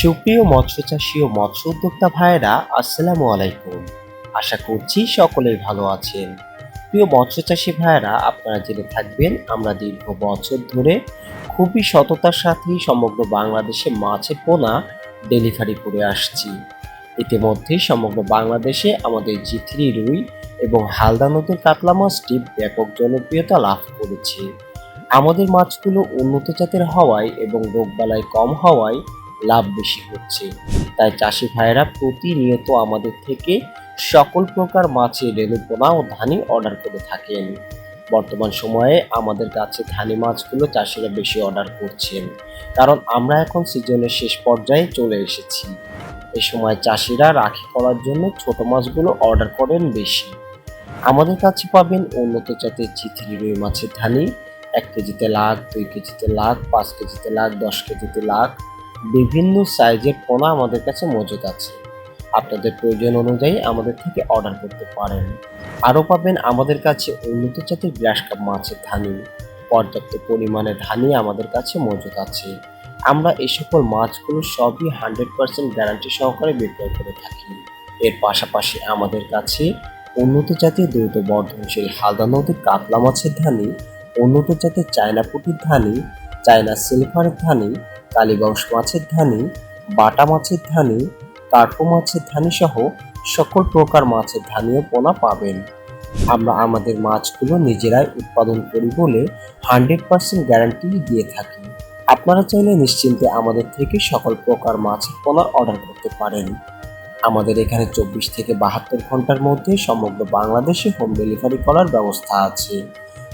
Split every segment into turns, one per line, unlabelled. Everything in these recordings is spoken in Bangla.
সুপ্রিয় মৎস্য চাষী ও মৎস্য উদ্যোক্তা ভাইয়েরা, আসসালামু আলাইকুম। আশা করছি সকলেই ভালো আছেন। প্রিয় মৎস্য চাষী ভাইয়েরা, আপনারা জেনে থাকবেন, আমরা দীর্ঘ বছর ধরে খুবই সততার সাথেই সমগ্র বাংলাদেশে মাছের পোনা ডেলিভারি করে আসছি। ইতিমধ্যেই সমগ্র বাংলাদেশে আমাদের জিথিরি রুই এবং হালদা নদীর কাতলা মাছটি ব্যাপক জনপ্রিয়তা লাভ করেছে। আমাদের মাছগুলো উন্নত জাতের হওয়ায় এবং রোগবালাই কম হওয়ায় লাভ বেশি হচ্ছে। তাই চাষি ভাইয়েরা প্রতিনিয়ত আমাদের থেকে সকল প্রকার মাছের রেণুপোনা ও ধানি অর্ডার করে থাকেন। বর্তমান সময়ে আমাদের কাছে ধানি মাছগুলো চাষিরা বেশি অর্ডার করছেন। কারণ আমরা এখন সিজনের শেষ পর্যায়ে চলে এসেছি। এই সময় চাষিরা রাখি করার জন্য ছোট মাছগুলো অর্ডার করেন বেশি। আমাদের কাছে পাবেন উন্নত জাতের চিথিলি রুই মাছের ধানি, এক কেজিতে লাখ, দুই কেজিতে লাখ, পাঁচ কেজিতে লাখ, দশ কেজিতে লাখ বিভিন্ন সাইজের পোনা আমাদের কাছে মজুদ আছে। আপনাদের প্রয়োজন অনুযায়ী আমাদের থেকে অর্ডার করতে পারেন। আরও পাবেন আমাদের কাছে উন্নত জাতের গ্রাস কাপ মাছের ধানি। পর্যাপ্ত পরিমাণে ধানি আমাদের কাছে মজুদ আছে। আমরা এই সকল মাছগুলো সবই হান্ড্রেড পার্সেন্ট গ্যারান্টি সহকারে বিক্রয় করে থাকি। এর পাশাপাশি আমাদের কাছে উন্নত জাতের দ্রুত বর্ধনশীল হালদা নদীর কাতলা মাছের ধানি, উন্নত জাতের চায়না পুটির ধানি চায়না সিলভারের ধানি, কালীবংশ মাছের ধানি, বাটা মাছের ধানি, কার্পো মাছের ধানি সহ সকল প্রকার মাছের ধানীয় পোনা পাবেন। আমরা আমাদের মাছগুলো নিজেরাই উৎপাদন করি বলে হান্ড্রেড পার্সেন্ট গ্যারান্টি দিয়ে থাকি। আপনারা চাইলে নিশ্চিন্তে আমাদের থেকে সকল প্রকার মাছের পোনা অর্ডার করতে পারেন। আমাদের এখানে চব্বিশ থেকে বাহাত্তর ঘণ্টার মধ্যে সমগ্র বাংলাদেশে হোম ডেলিভারি করার ব্যবস্থা আছে।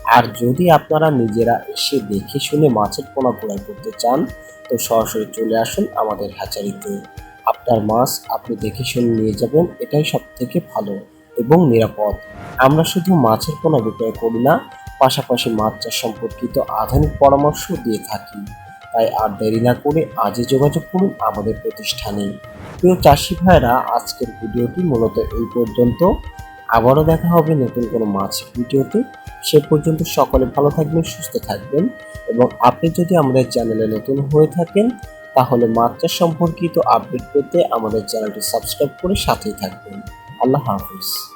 আর যদি আপনারা নিজেরা এসে দেখে শুনে মাছের পোনা ক্রয় করতে চান, তো সরাসরি চলে আসুন আমাদের হ্যাচারিতে আপনার মাছ আপনি দেখে শুনে নিয়ে যাবেন, এটাই সব থেকে ভালো এবং নিরাপদ। আমরা শুধু মাছের পোনা বিক্রয় করি না, পাশাপাশি মাছ চাষ সম্পর্কিত আধুনিক পরামর্শ দিয়ে থাকি। তাই আর দেরি না করে আজই যোগাযোগ করুন আমাদের প্রতিষ্ঠানে। প্রিয় চাষি ভাইরা আজকের ভিডিওটি মূলত এই পর্যন্ত। আবারও দেখা হবে নতুন কোনো মাছ ভিডিওতে। সে পর্যন্ত সকলে ভালো থাকবেন, সুস্থ থাকবেন এবং আপনি যদি আমাদের চ্যানেলে নতুন হয়ে থাকেন, তাহলে মাত্রা সম্পর্কিত আপডেট পেতে আমাদের চ্যানেলটি সাবস্ক্রাইব করে সাথেই থাকবেন। আল্লাহ হাফিজ।